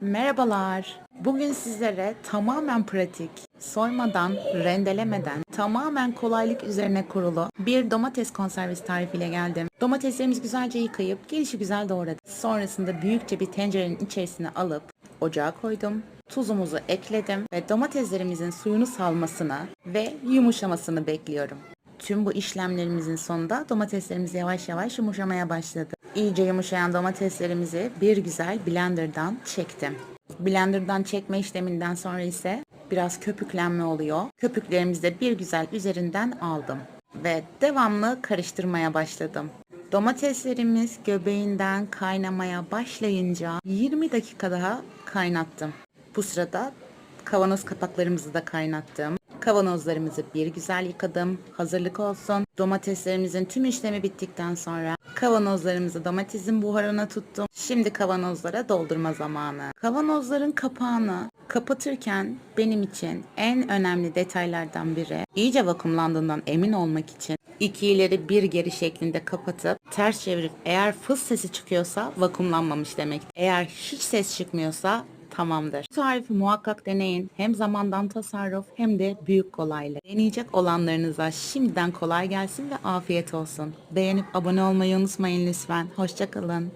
Merhabalar. Bugün sizlere tamamen pratik, soymadan, rendelemeden, tamamen kolaylık üzerine kurulu bir domates konservesi tarifiyle geldim. Domateslerimizi güzelce yıkayıp gelişi güzel doğradım. Sonrasında büyükçe bir tencerenin içerisine alıp ocağa koydum. Tuzumuzu ekledim ve domateslerimizin suyunu salmasını ve yumuşamasını bekliyorum. Tüm bu işlemlerimizin sonunda domateslerimiz yavaş yavaş yumuşamaya başladı. İyice yumuşayan domateslerimizi bir güzel blenderdan çektim. Blenderdan çekme işleminden sonra ise biraz köpüklenme oluyor. Köpüklerimizi de bir güzel üzerinden aldım ve devamlı karıştırmaya başladım. Domateslerimiz göbeğinden kaynamaya başlayınca 20 dakika daha kaynattım. Bu sırada kavanoz kapaklarımızı da kaynattım. Kavanozlarımızı bir güzel yıkadım. Hazırlık olsun. Domateslerimizin tüm işlemi bittikten sonra kavanozlarımızı domatesin buharına tuttum. Şimdi kavanozlara doldurma zamanı. Kavanozların kapağını kapatırken benim için en önemli detaylardan biri iyice vakumlandığından emin olmak için iki ileri bir geri şeklinde kapatıp ters çevirip eğer fıs sesi çıkıyorsa vakumlanmamış demek. Eğer hiç ses çıkmıyorsa tamamdır. Bu tarifi muhakkak deneyin. Hem zamandan tasarruf hem de büyük kolaylık. Deneyecek olanlarınıza şimdiden kolay gelsin ve afiyet olsun. Beğenip abone olmayı unutmayın lütfen. Hoşçakalın.